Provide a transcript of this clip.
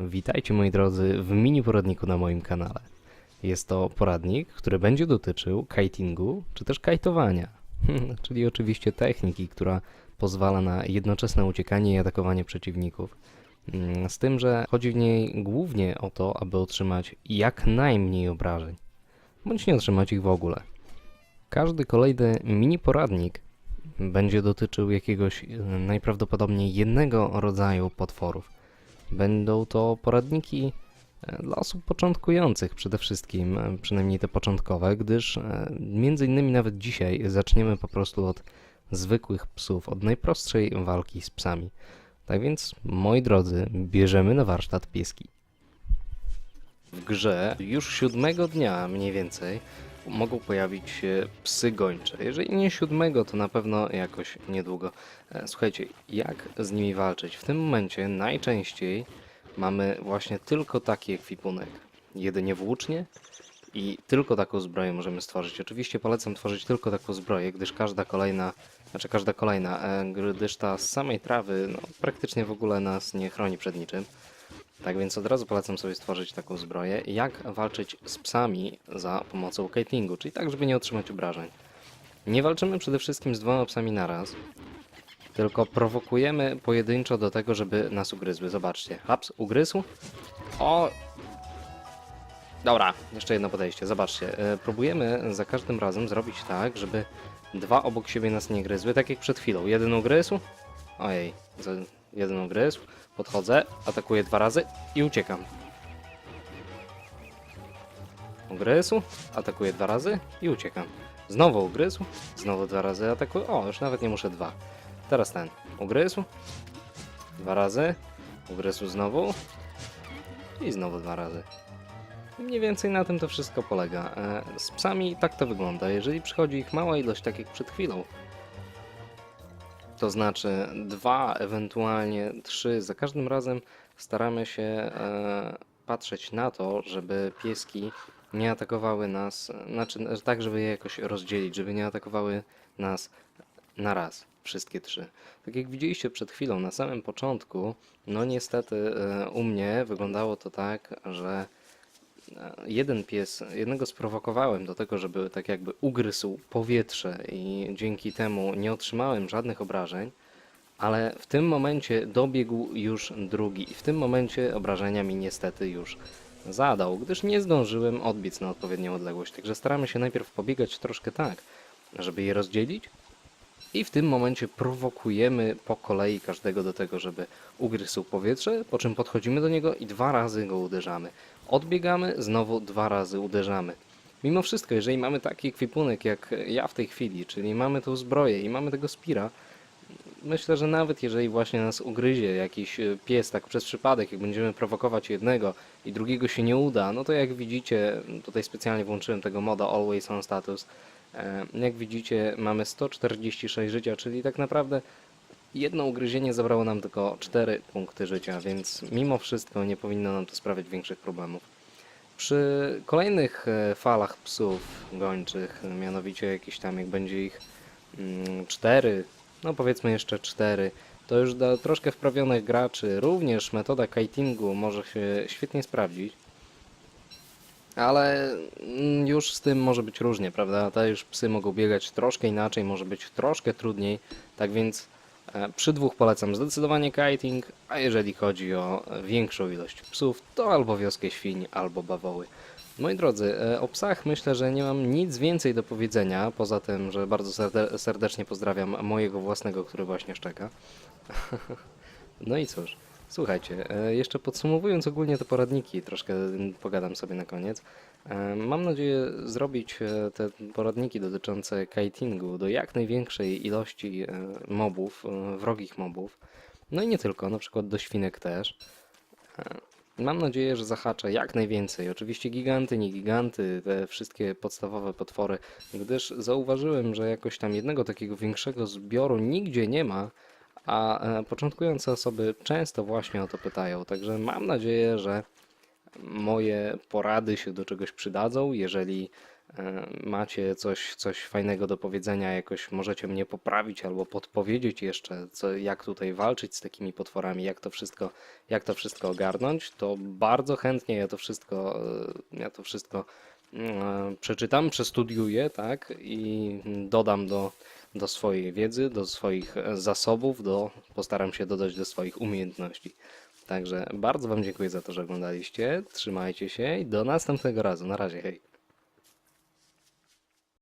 Witajcie moi drodzy w mini poradniku na moim kanale. Jest to poradnik, który będzie dotyczył kitingu czy też kajtowania, czyli oczywiście techniki, która pozwala na jednoczesne uciekanie i atakowanie przeciwników. Mm, Z tym, że chodzi w niej głównie o to, aby otrzymać jak najmniej obrażeń, bądź nie otrzymać ich w ogóle. Każdy kolejny mini poradnik będzie dotyczył jakiegoś e, najprawdopodobniej jednego rodzaju potworów. Będą to poradniki e, dla osób początkujących przede wszystkim, e, przynajmniej te początkowe, gdyż e, między innymi nawet dzisiaj zaczniemy po prostu od zwykłych psów, od najprostszej walki z psami. Tak więc, moi drodzy, bierzemy na warsztat pieski. W grze już siódmego dnia mniej więcej mogą pojawić się psy gończe. Jeżeli nie siódmego, to na pewno jakoś niedługo. E, Słuchajcie, jak z nimi walczyć? W tym momencie najczęściej mamy właśnie tylko taki ekwipunek. Jedynie włócznie i tylko taką zbroję możemy stworzyć. Oczywiście polecam tworzyć tylko taką zbroję, gdyż każda kolejna, znaczy każda kolejna, e, gdyż ta z samej trawy no, praktycznie w ogóle nas nie chroni przed niczym. Tak więc od razu polecam sobie stworzyć taką zbroję. Jak walczyć z psami za pomocą kitingu, czyli tak, żeby nie otrzymać obrażeń. Nie walczymy przede wszystkim z dwoma psami naraz, tylko prowokujemy pojedynczo do tego, żeby nas ugryzły. Zobaczcie, haps, ugryzł. O! Dobra, jeszcze jedno podejście, zobaczcie. E, Próbujemy za każdym razem zrobić tak, żeby dwa obok siebie nas nie gryzły, tak jak przed chwilą. Jeden ugryzł, ojej, jeden ugryzł, podchodzę, atakuję dwa razy i uciekam. Ugryzł, atakuję dwa razy i uciekam. Znowu ugryzł, znowu dwa razy atakuję. O, już nawet nie muszę dwa. Teraz ten. Ugryzł, dwa razy, ugryzł znowu i znowu dwa razy. Mniej więcej na tym to wszystko polega. E, Z psami tak to wygląda. Jeżeli przychodzi ich mała ilość, tak jak przed chwilą, to znaczy dwa, ewentualnie trzy, za każdym razem staramy się e, patrzeć na to, żeby pieski nie atakowały nas, znaczy tak, żeby je jakoś rozdzielić, żeby nie atakowały nas na raz, wszystkie trzy. Tak jak widzieliście przed chwilą, na samym początku, no niestety e, u mnie wyglądało to tak, że jeden pies, jednego sprowokowałem do tego, żeby tak jakby ugryzł powietrze i dzięki temu nie otrzymałem żadnych obrażeń, ale w tym momencie dobiegł już drugi i w tym momencie obrażenia mi niestety już zadał, gdyż nie zdążyłem odbiec na odpowiednią odległość. Także staramy się najpierw pobiegać troszkę tak, żeby je rozdzielić i w tym momencie prowokujemy po kolei każdego do tego, żeby ugryzł powietrze, po czym podchodzimy do niego i dwa razy go uderzamy. Odbiegamy, znowu dwa razy uderzamy. Mimo wszystko, jeżeli mamy taki ekwipunek jak ja w tej chwili, czyli mamy tą zbroję i mamy tego spira, myślę, że nawet jeżeli właśnie nas ugryzie jakiś e, pies tak przez przypadek, jak będziemy prowokować jednego i drugiego się nie uda, no to jak widzicie, tutaj specjalnie włączyłem tego moda Always on Status, jak widzicie mamy 146 życia, czyli tak naprawdę jedno ugryzienie zabrało nam tylko 4 punkty życia, więc mimo wszystko nie powinno nam to sprawiać większych problemów. Przy kolejnych e, falach psów gończych, mianowicie jakieś tam, jak będzie ich mm, cztery, no powiedzmy jeszcze cztery, to już dla troszkę wprawionych graczy również metoda kitingu może się świetnie sprawdzić. Ale mm, już z tym może być różnie, prawda? Te już psy mogą biegać troszkę inaczej, może być troszkę trudniej. Tak więc e, przy dwóch polecam zdecydowanie kiting, a jeżeli chodzi o większą ilość psów, to albo wioskę świń, albo bawoły. Moi drodzy, e, o psach myślę, że nie mam nic więcej do powiedzenia, poza tym, że bardzo serde- serdecznie pozdrawiam mojego własnego, który właśnie szczeka. No i cóż, słuchajcie, e, jeszcze podsumowując ogólnie te poradniki, troszkę pogadam sobie na koniec. E, Mam nadzieję zrobić e, te poradniki dotyczące kitingu do jak największej ilości mobów, wrogich mobów. No i nie tylko, na przykład do świnek też. Mam nadzieję, że zahaczę jak najwięcej. Oczywiście giganty, nie giganty, te wszystkie podstawowe potwory, gdyż zauważyłem, że jakoś tam jednego takiego większego zbioru nigdzie nie ma, a e, początkujące osoby często właśnie o to pytają. Także mam nadzieję, że moje porady się do czegoś przydadzą. Jeżeli e, macie coś, coś fajnego do powiedzenia, jakoś możecie mnie poprawić albo podpowiedzieć jeszcze, co, jak tutaj walczyć z takimi potworami, jak to wszystko, jak to wszystko ogarnąć, to bardzo chętnie ja to wszystko, e, ja to wszystko przeczytam, przestudiuję, tak, i dodam do, do swojej wiedzy, do swoich e, zasobów, do, postaram się dodać do swoich umiejętności. Także bardzo Wam dziękuję za to, że oglądaliście. Trzymajcie się i do następnego razu. Na razie, hej.